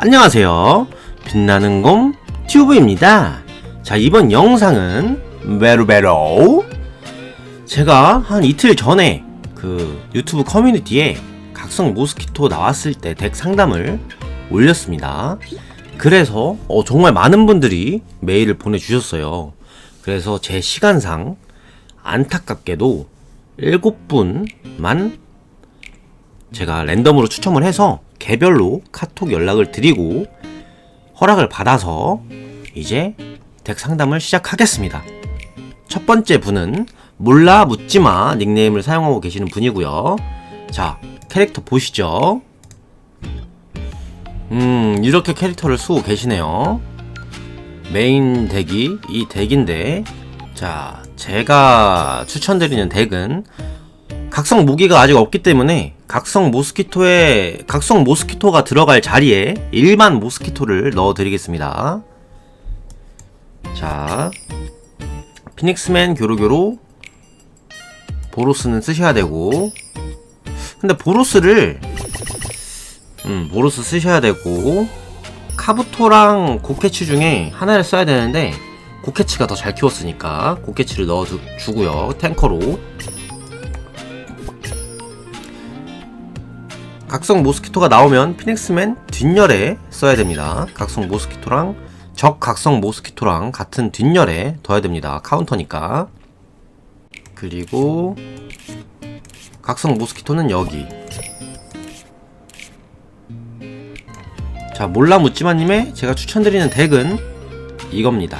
안녕하세요. 빛나는 곰 튜브입니다. 자, 이번 영상은 메루베로 제가 한 이틀 전에 그 유튜브 커뮤니티에 각성 모스키토 나왔을 때 덱 상담을 올렸습니다. 그래서 어, 정말 많은 분들이 메일을 보내주셨어요. 그래서 제 시간상 안타깝게도 7분만 제가 랜덤으로 추첨을 해서 개별로 카톡 연락을 드리고 허락을 받아서 이제 덱 상담을 시작하겠습니다. 첫 번째 분은 몰라 묻지마 닉네임을 사용하고 계시는 분이고요. 자, 캐릭터 보시죠. 음, 이렇게 캐릭터를 쓰고 계시네요. 메인 덱이 이 덱인데, 자, 제가 추천드리는 덱은 각성 무기가 아직 없기 때문에 각성 모스키토에 각성 모스키토가 들어갈 자리에 일반 모스키토를 넣어 드리겠습니다. 자, 피닉스맨 교로교로 보로스는 쓰셔야 되고 근데 보로스를 음, 보로스 쓰셔야 되고 카부토랑 고케츠 중에 하나를 써야 되는데 고케츠가 더 잘 키웠으니까 고케츠를 넣어 주- 주고요. 탱커로 각성 모스키토가 나오면 피닉스맨 뒷열에 써야 됩니다. 각성 모스키토랑 적 각성 모스키토랑 같은 뒷열에 둬야 됩니다. 카운터니까. 그리고 각성 모스키토는 여기. 자, 몰라 묻지마님의 제가 추천드리는 덱은 이겁니다.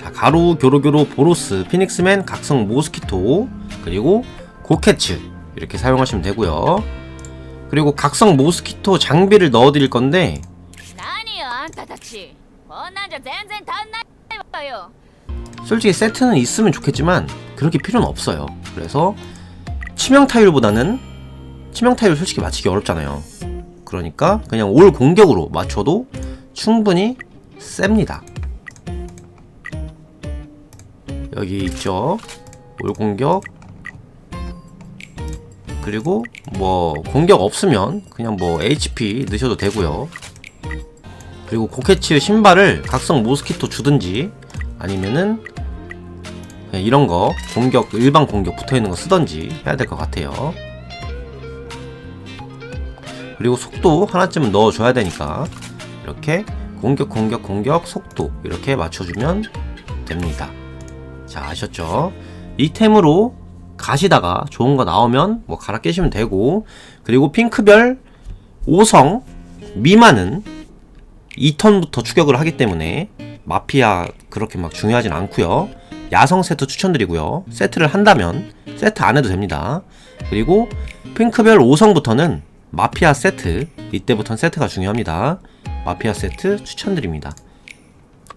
자, 가루, 교로교로, 보로스, 피닉스맨, 각성 모스키토, 그리고 고케츠 이렇게 사용하시면 되고요. 그리고 각성 모스키토 장비를 넣어드릴 건데 솔직히 세트는 있으면 좋겠지만 그렇게 필요는 없어요. 그래서 치명 타율보다는 치명 타율 솔직히 맞추기 어렵잖아요. 그러니까 그냥 올 공격으로 맞춰도 충분히 셉니다. 여기 있죠? 올 공격. 그리고 뭐 공격 없으면 그냥 뭐 HP 넣으셔도 되고요. 그리고 고케츠 신발을 각성 모스키토 주든지 아니면은 그냥 이런 거 공격 일반 공격 붙어 있는 거 쓰던지 해야 될 것 같아요. 그리고 속도 하나쯤은 넣어줘야 되니까 이렇게 공격 공격 공격 속도 이렇게 맞춰주면 됩니다. 자 아셨죠? 이 템으로 가시다가 좋은 거 나오면 뭐 갈아 끼시면 되고 그리고 핑크별 5성 미만은 2턴부터 추격을 하기 때문에 마피아 그렇게 막 중요하진 않고요. 야성 세트 추천드리고요. 세트를 한다면 세트 안 해도 됩니다. 그리고 핑크별 5성부터는 마피아 세트 이때부터는 세트가 중요합니다. 마피아 세트 추천드립니다.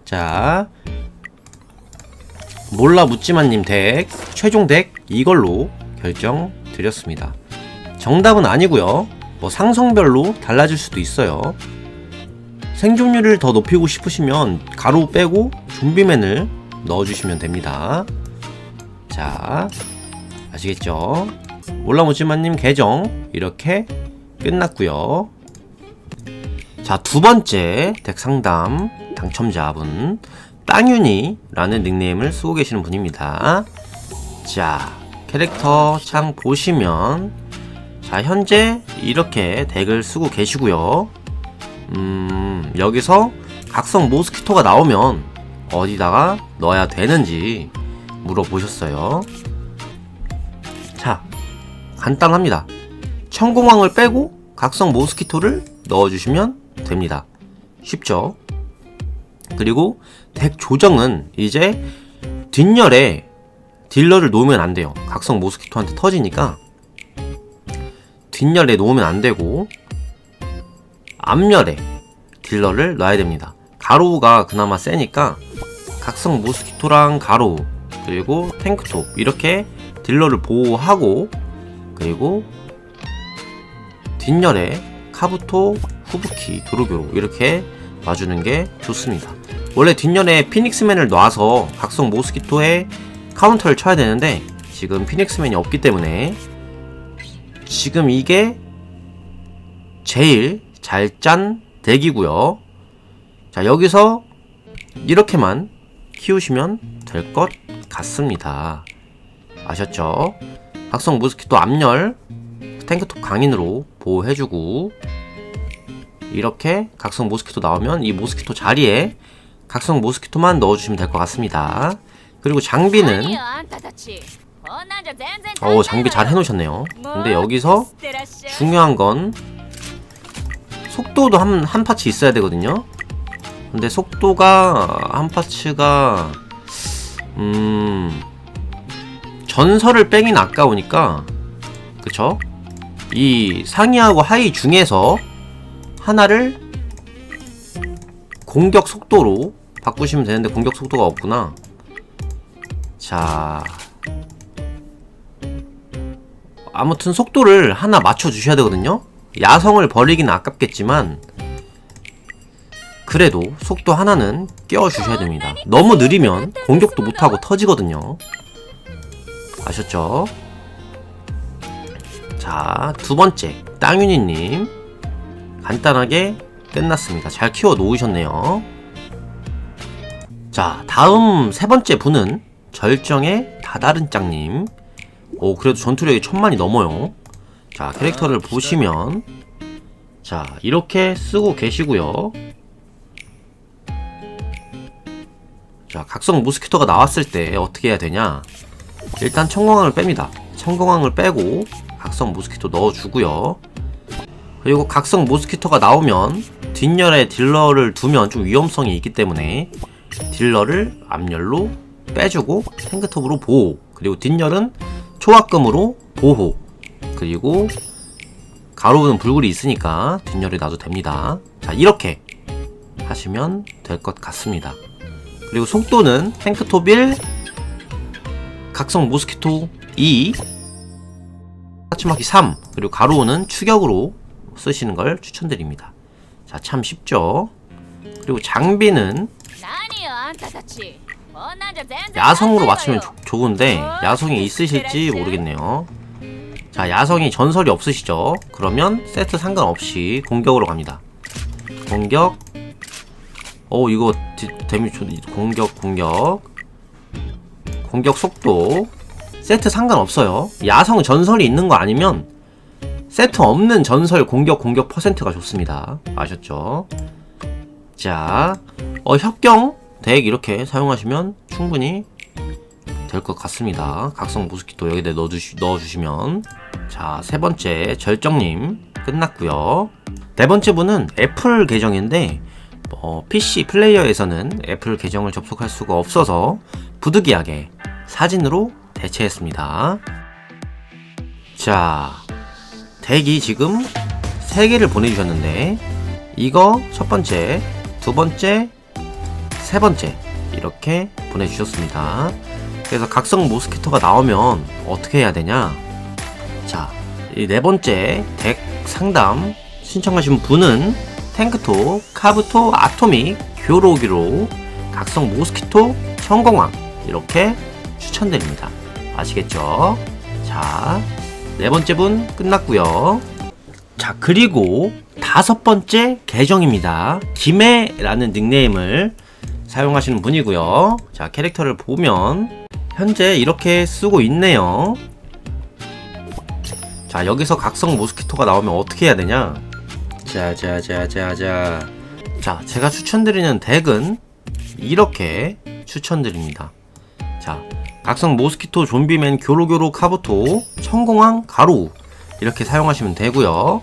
자 몰라 묻지마님 덱 최종 덱 이걸로 결정 드렸습니다. 정답은 아니고요. 뭐 상성별로 달라질 수도 있어요. 생존율을 더 높이고 싶으시면 가루 빼고 좀비맨을 넣어주시면 됩니다. 자, 아시겠죠? 올라무지마님 계정 이렇게 끝났고요. 자, 두 번째 덱 상담 당첨자분 땅윤이라는 닉네임을 쓰고 계시는 분입니다. 자, 캐릭터 창 보시면 자, 현재 이렇게 덱을 쓰고 계시고요. 음, 여기서 각성 모스키토가 나오면 어디다가 넣어야 되는지 물어보셨어요. 자, 간단합니다. 천공왕을 빼고 각성 모스키토를 넣어주시면 됩니다. 쉽죠? 그리고 덱 조정은 이제 뒷열에 딜러를 놓으면 안 돼요. 각성 모스키토한테 터지니까 뒷열에 놓으면 안 되고 앞열에 딜러를 놔야 됩니다. 가로우가 그나마 세니까 각성 모스키토랑 가로우 그리고 탱크톱 이렇게 딜러를 보호하고 그리고 뒷열에 카부토, 후부키, 도로교로 이렇게 놔주는 게 좋습니다. 원래 뒷열에 피닉스맨을 놔서 각성 모스키토에 카운터를 쳐야 되는데 지금 피닉스맨이 없기 때문에 지금 이게 제일 잘 짠 덱이고요. 자, 여기서 이렇게만 키우시면 될 것 같습니다. 아셨죠? 각성 모스키토 암열 탱크톱 강인으로 보호해주고 이렇게 각성 모스키토 나오면 이 모스키토 자리에 각성 모스키토만 넣어주시면 될 것 같습니다. 그리고 장비는 어 장비 잘 해놓으셨네요. 근데 여기서 중요한 건 속도도 한, 한 파츠 있어야 되거든요. 근데 속도가 한 파츠가 음 전설을 빼긴 아까우니까 그쵸? 이 상위하고 하위 중에서 하나를 공격 속도로 바꾸시면 되는데 공격 속도가 없구나. 자 아무튼 속도를 하나 맞춰 주셔야 되거든요. 야성을 버리긴 아깝겠지만 그래도 속도 하나는 끼워 주셔야 됩니다. 너무 느리면 공격도 못하고 터지거든요. 아셨죠? 자, 두 번째 땅윤이님 간단하게 끝났습니다. 잘 키워 놓으셨네요. 자, 다음 세 번째 분은 절정의 다다른 짱님. 오, 그래도 전투력이 천만이 넘어요. 자, 캐릭터를 보시면, 자, 이렇게 쓰고 계시고요. 자, 각성 모스키토가 나왔을 때 어떻게 해야 되냐? 일단 청공항을 뺍니다. 청공항을 빼고 각성 모스키토 넣어주고요. 그리고 각성 모스키토가 나오면 뒷열에 딜러를 두면 좀 위험성이 있기 때문에 딜러를 앞열로 빼주고 탱크톱으로 보호. 그리고 뒷열은 초합금으로 보호. 그리고 가로는 불굴이 있으니까 뒷열에 놔도 됩니다. 자 이렇게 하시면 될 것 같습니다. 그리고 속도는 탱크톱 1 각성 모스키토 2 사치마키 3 그리고 가로우는 추격으로 쓰시는 걸 추천드립니다. 자, 참 쉽죠? 그리고 장비는 야성으로 맞추면 조, 좋은데 야성이 있으실지 모르겠네요. 자, 야성이 전설이 없으시죠? 그러면 세트 상관없이 공격으로 갑니다. 공격 어 이거 디, 데미지 공격 공격 공격 속도 세트 상관없어요 야성 전설이 있는 거 아니면 세트 없는 전설 공격 공격 퍼센트가 좋습니다. 아셨죠? 자, 어, 협경 덱 이렇게 사용하시면 충분히 될 것 같습니다. 각성 모스키토 여기다 넣어주시, 넣어주시면 자, 세 번째 절정님 끝났고요. 네 번째 분은 애플 계정인데 어, PC 플레이어에서는 애플 계정을 접속할 수가 없어서 부득이하게 사진으로 대체했습니다. 자, 덱이 지금 세 개를 보내주셨는데 이거 첫 번째, 두 번째, 세 번째 이렇게 보내주셨습니다. 그래서 각성 모스키토가 나오면 어떻게 해야 되냐? 자, 이 네 번째 덱 상담 신청하신 분은 탱크토, 카부토, 아토믹, 교로기로 각성 모스키토, 성공왕 이렇게 추천드립니다. 아시겠죠? 자, 네 번째 분 끝났고요. 자, 그리고 다섯 번째 계정입니다. 김해라는 닉네임을 사용하시는 분이고요. 자, 캐릭터를 보면 현재 이렇게 쓰고 있네요. 자, 여기서 각성 모스키토가 나오면 어떻게 해야 되냐? 자, 자, 자, 자, 자. 자, 제가 추천드리는 덱은 이렇게 추천드립니다. 자, 각성 모스키토, 좀비맨, 교로교로, 카부토, 천공왕, 가루 이렇게 사용하시면 되고요.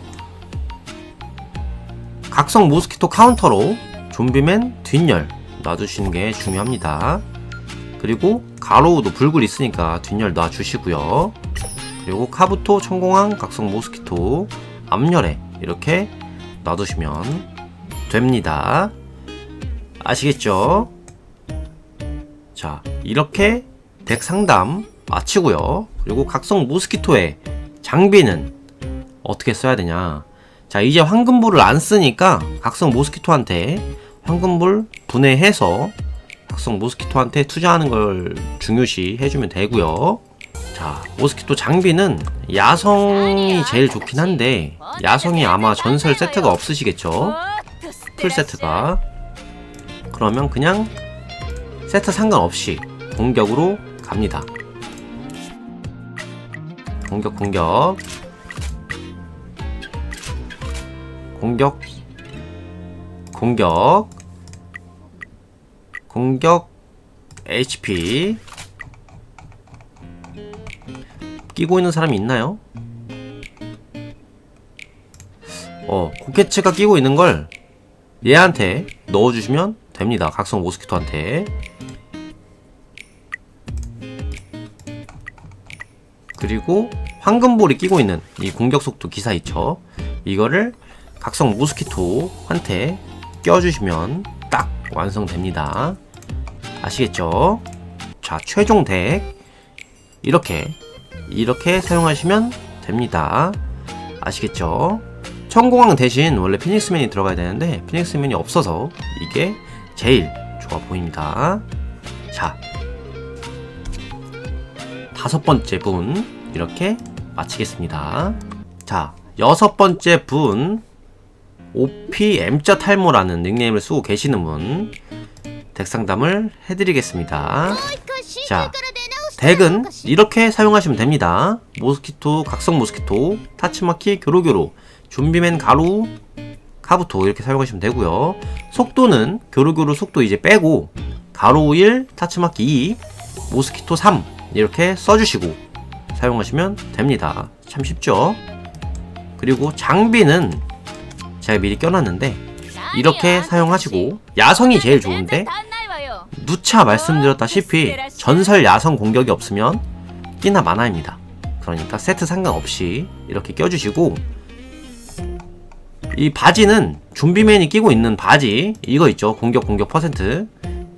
각성 모스키토 카운터로 좀비맨 뒷열 놔주시는 게 중요합니다. 그리고 가로우도 불굴 있으니까 뒷열 놔주시고요. 그리고 카부토, 천공왕, 각성 모스키토 앞열에 이렇게 놔두시면 됩니다. 아시겠죠? 자, 이렇게 덱 상담 마치고요. 그리고 각성 모스키토의 장비는 어떻게 써야 되냐. 자, 이제 황금볼을 안 쓰니까 각성 모스키토한테 황금볼 분해해서 각성 모스키토한테 투자하는 걸 중요시 해주면 되고요. 자, 모스키토 장비는 야성이 제일 좋긴 한데 야성이 아마 전설 세트가 없으시겠죠? 풀 세트가 그러면 그냥 세트 상관없이 공격으로 갑니다. 공격 공격 공격 공격 공격 HP 끼고 있는 사람이 있나요? 어, 고케츠가 끼고 있는 걸 얘한테 넣어주시면 됩니다. 각성 모스키토한테. 그리고 황금볼이 끼고 있는 이 공격 속도 기사 있죠. 이거를 각성 모스키토한테 껴주시면 딱 완성됩니다. 아시겠죠? 자, 최종 덱 이렇게 이렇게 사용하시면 됩니다. 아시겠죠? 천공왕 대신 원래 피닉스맨이 들어가야 되는데 피닉스맨이 없어서 이게 제일 좋아 보입니다. 자, 다섯 번째 분 이렇게 마치겠습니다. 자, 여섯 번째 분 OPM자 탈모라는 닉네임을 쓰고 계시는 분 덱상담을 해드리겠습니다. 자, 덱은 이렇게 사용하시면 됩니다. 모스키토, 각성 모스키토, 타치마키, 교로교로, 좀비맨 가루, 카부토 이렇게 사용하시면 되고요. 속도는 교로교로 속도 이제 빼고 가로 1, 타치마키 2, 모스키토 3 이렇게 써주시고 사용하시면 됩니다. 참 쉽죠? 그리고 장비는 제가 미리 껴놨는데 이렇게 사용하시고 야성이 제일 좋은데 누차 말씀드렸다시피 전설 야성 공격이 없으면 끼나 마나입니다. 그러니까 세트 상관없이 이렇게 껴주시고 이 바지는 좀비맨이 끼고 있는 바지 이거 있죠 공격 공격 퍼센트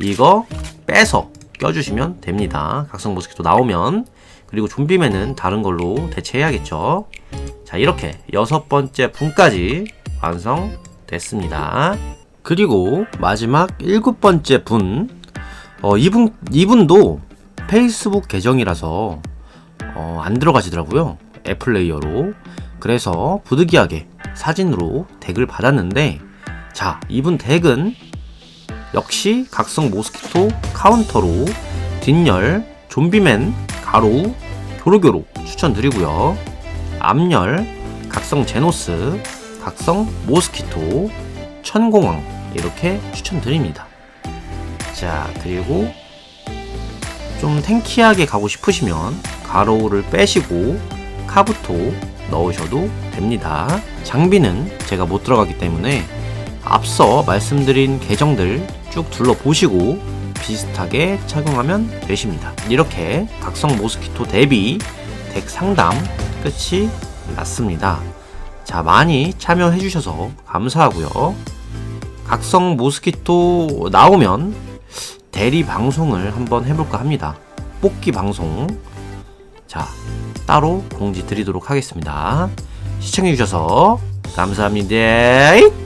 이거 빼서 껴주시면 됩니다. 각성 모스키토 나오면 그리고 좀비맨은 다른 걸로 대체해야겠죠. 자 이렇게 여섯 번째 분까지 완성됐습니다. 그리고 마지막 일곱 번째 분 어, 이분 이분도 페이스북 계정이라서 어, 안 들어가시더라고요. 애플레이어로. 그래서 부득이하게 사진으로 덱을 받았는데 자 이분 덱은 역시 각성 모스키토 카운터로 뒷열 좀비맨 가로 교로교로 추천드리고요. 앞열 각성 제노스 각성 모스키토 천공왕 이렇게 추천드립니다. 자 그리고 좀 탱키하게 가고 싶으시면 가로를 빼시고 카부토 넣으셔도 됩니다. 장비는 제가 못 들어가기 때문에 앞서 말씀드린 계정들 쭉 둘러보시고 비슷하게 착용하면 되십니다. 이렇게 각성 모스키토 대비 덱 상담 끝이 났습니다. 자, 많이 참여해주셔서 감사하고요. 각성 모스키토 나오면 대리 방송을 한번 해볼까 합니다. 뽑기 방송. 자, 따로 공지 드리도록 하겠습니다. 시청해주셔서 감사합니다.